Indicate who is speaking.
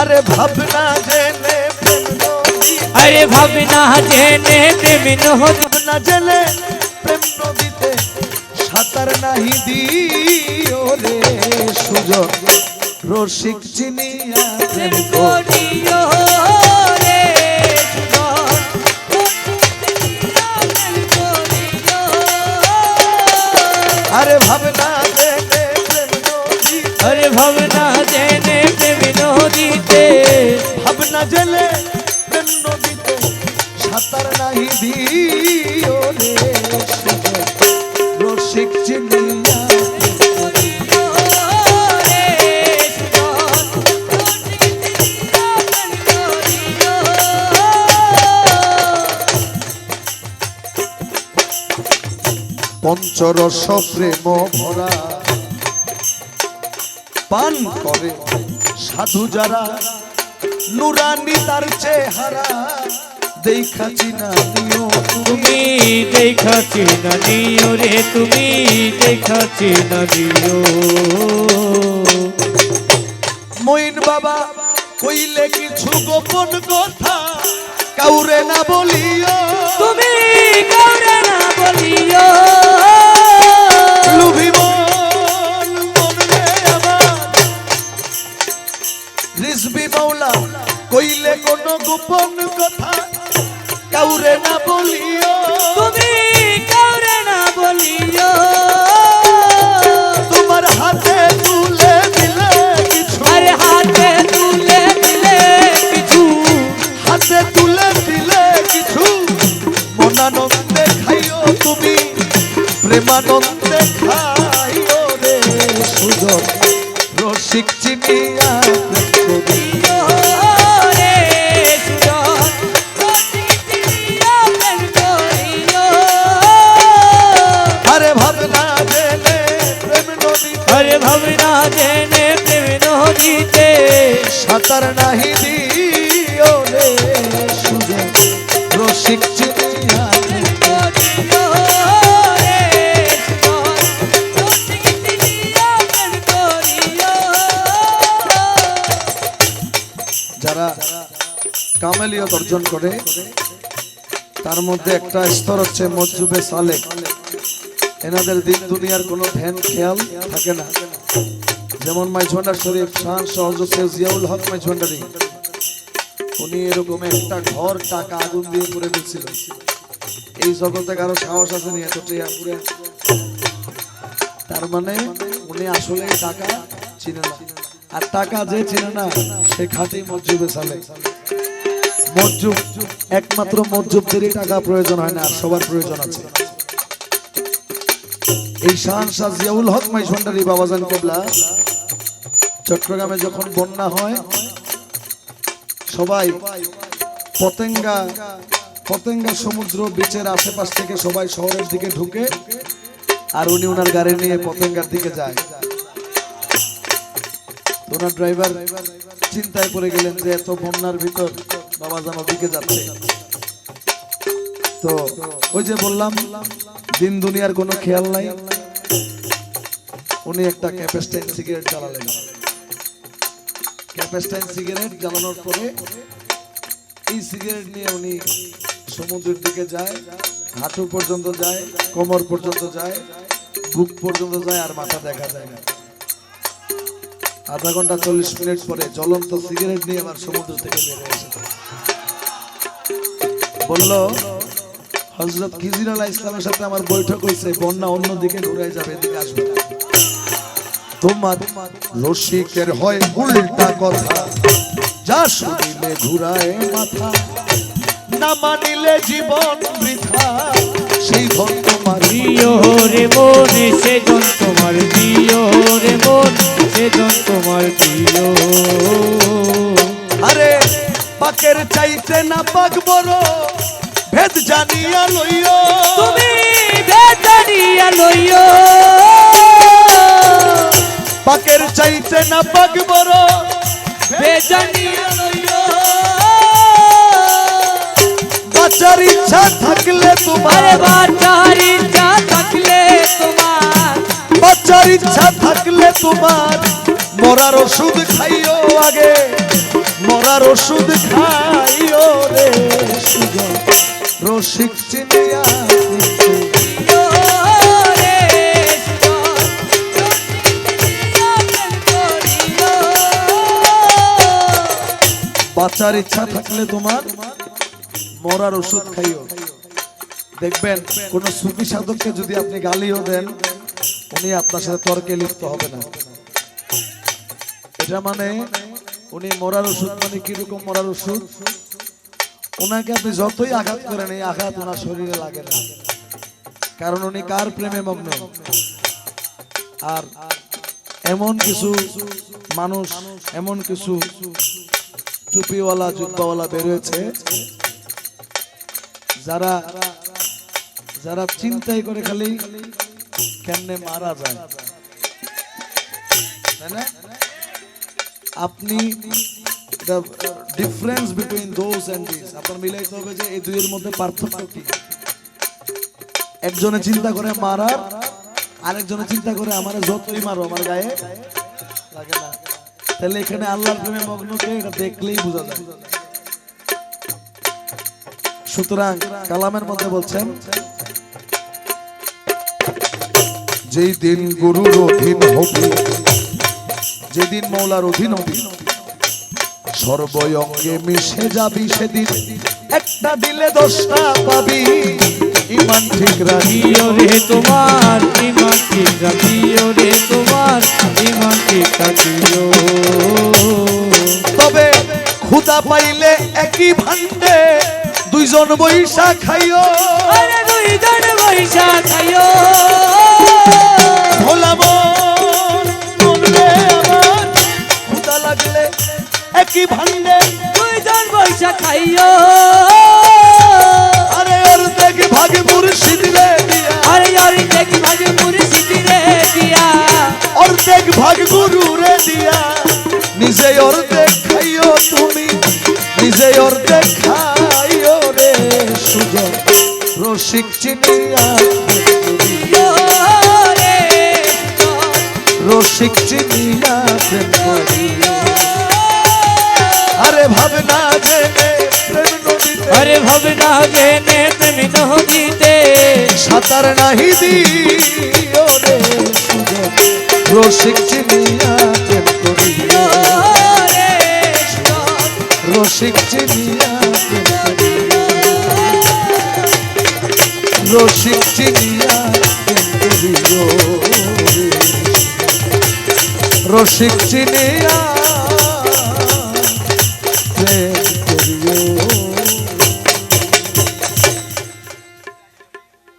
Speaker 1: আরে ভাবনা জেনে
Speaker 2: আরে ভাবনা জেনে প্রেম
Speaker 1: ভাবনা জেনে প্রেম নদীতে সাঁতার নাহি দিও রে সুযোগ রসিক চিনিয়া প্রেম করি। ভাবনা জেলে নদীতে সাঁতার নাহি রসিক চিনিয়া পঞ্চরস প্রেম ভরা পান করে সাধু যারা নুরানি তার চেহারা দেখাছি না দিও
Speaker 2: তুমি দিও রে তুমি দিও।
Speaker 1: মইন বাবা কইলে কিছু গোপন কথা কাউরে না বলিও।
Speaker 2: তুমি কাউরে না বলিও।
Speaker 1: লুভি রিজবি মাওলা কইলে কোন গোপন কথা কাউরে না বলিও।
Speaker 2: তুমি কাউরে না বলিও।
Speaker 1: তোমার হাতে তুলে দিলে কিছু।
Speaker 2: আরে হাতে তুলে দিলে কিছু।
Speaker 1: হাতে তুলে দিলে কিছু। মনানন্দে খাইও তুমি প্রেমানন্দে খাইও রে সুযোগ রসিক চিনিয়া কামেলিয়ত অর্জন করে। তার মধ্যে একটা স্তর হচ্ছে মজুবে সালেক। এনাদের দিন দুনিয়ার কোনো ধ্যান, খেয়াল থাকে না। যেমন মাইঝন্ডার শরীফ, শাহ সহজ জিয়াউল হক মাইঝন্ডারি উনি এরকম একটা ঘর, টাকা, আগুন দিয়ে করে দিচ্ছিল এই জগতে কারও সাহস আছে নি এত তার মানে উনি আসলে টাকা চিনে না। আর টাকা যে চিনে না, সে খাঁটি মজ্জুবে সালে মজ্জুব একমাত্র মজ্জুবদেরই টাকা প্রয়োজন হয় না, আর সবার প্রয়োজন আছে। এই শাহান শাহ জিয়াউল হক মাই সন্ডারি বাবাজান কেবলা, চট্টগ্রামে যখন বন্যা হয়, সবাই পতেঙ্গা পতেঙ্গা সমুদ্র বিচের আশেপাশ থেকে সবাই শহরের দিকে ঢুকে, আর উনি ওনার গাড়ি নিয়ে পতেঙ্গার দিকে যায়। ওনার ড্রাইভার চিন্তায় পড়ে গেলেন যে এত বন্যার ভিতর বাবা জানো দিকে যাচ্ছে। তো ওই যে বললাম, দিন দুনিয়ার কোনো খেয়াল নাই। উনি একটা ক্যাপেস্টাইন সিগারেট জ্বালালেন। ক্যাপেস্টাইন সিগারেট জ্বালানোর পরে এই সিগারেট নিয়ে উনি সমুদ্রের দিকে যায়, হাঁটু পর্যন্ত যায়, কোমর পর্যন্ত যায়, বুক পর্যন্ত যায়, আর মাথা দেখা যায় না। আধা ঘণ্টা চল্লিশ মিনিট পরে জ্বলন্ত সিগারেট নিয়ে আবার সমুদ্র থেকে বের হয়ে এসেছে বলল হজরত খিজির আলাহ ইসলামের সাথে আমার বৈঠক হয়েছে বন্যা অন্যদিকে ঘুরে যাবে, এদিকে আসবে। তোমার রসিকের হয় উল্টা কথা, যা শুনিলে ঘুরায় মাথা, না মানিলে জীবন বৃথা সেই ধন তোমার
Speaker 2: দিও রে মন সেজন তোমার দিও রে মন সেজন তোমার দিও।
Speaker 1: আরে পাকের চাইতে না পাক বড় ভেদ জানিয়া লইও।
Speaker 2: তুমি বেদানিয়া লইও।
Speaker 1: পাকের চাইতে না পাক বড়
Speaker 2: বেদানিয়া লইও।
Speaker 1: বাঁচার ইচ্ছা থাকলে তোমার
Speaker 2: বাটার ইচ্ছা থাকলে তোমার।
Speaker 1: বাঁচার ইচ্ছা থাকলে তোমার। মরার ওষুধ খাইও আগে। মরার ওষুধ খাইও রে রসিক চিনিয়া কিন্তু ইচ্ছা থাকলে তোমার। মরার ওষুধ খাইও। দেখবেন, কোন সুফি সাধককে যদি আপনি গালিও দেন, উনি আপনার সাথে তর্কে লিপ্ত হবে না। এটা মানে উনি মরার ওষুধ মানে কীরকম মরার ওষুধ? ওনাকে আপনি যতই আঘাত করেন, এই আঘাত ওনার শরীরে লাগে না। কারণ উনি কার প্রেমে মগ্ন? আর এমন কিছু মানুষ, এমন কিছু টুপিওয়ালা, জুব্বাওয়ালা বেরোয়েছে যারা যারা চিন্তাই করে খালি কেমনে মারা যায়? আপনি difference between those and this আপনার মিলাইতে হবে যে এই দুইয়ের মধ্যে পার্থক্য কি। একজনে চিন্তা করে মারার আরেকজনে চিন্তা করে আমার যতই মারো, আমার গায়ে লাগে না। তাহলে এখানে আল্লাহর প্রেমে মগ্নকে এটা দেখলেই বোঝা যায়। সুতরাং কালামের মধ্যে বলছেন যেই দিন গুরুর অধীন হবি যেদিন মৌলার অধীন হবি সর্বঙ্গে মিশে যাবি সেদিন। একটা দিলে দশটা পাবি। ইমান ঠিক রাখি।
Speaker 2: প্রিয় রে তোমার ইমান ঠিক রাখিও রে তোমার ইমান ঠিক রাখিও।
Speaker 1: তবে ক্ষুদা পাইলে একই ভান্ডে দুইজন বৈশা খাইও
Speaker 2: আরে দুইজন বৈশা খাইও
Speaker 1: ভোলা মন মন রে আমার ক্ষুদা লাগলে একই ভান্ডে
Speaker 2: দুইজন বৈশা খাইও
Speaker 1: আরে অর্ধেক ভাগে মুর্শিদ রে দিয়া।
Speaker 2: আরে আরে দেখি ভাজে মুর্শিদি রে দিয়া।
Speaker 1: অর্ধেক ভাগ গুরু রে দিয়া। নিজে অর্ধেক খাইও তুমি নিজে অর্ধেক খাইও রে সুজন রসিক চিনিয়া রসিক চিনিয়া প্রেম করি। আরে ভাবনা জেনে প্রেম নদীতে
Speaker 2: আরে ভাবনা জেনে প্রেম নদীতে
Speaker 1: সাঁতার নাহি দিও রে সুজন রসিক চিনিয়া প্রেম করিও রসিক চিনিয়া রসিক চিনিয়া রসিক চিনিয়া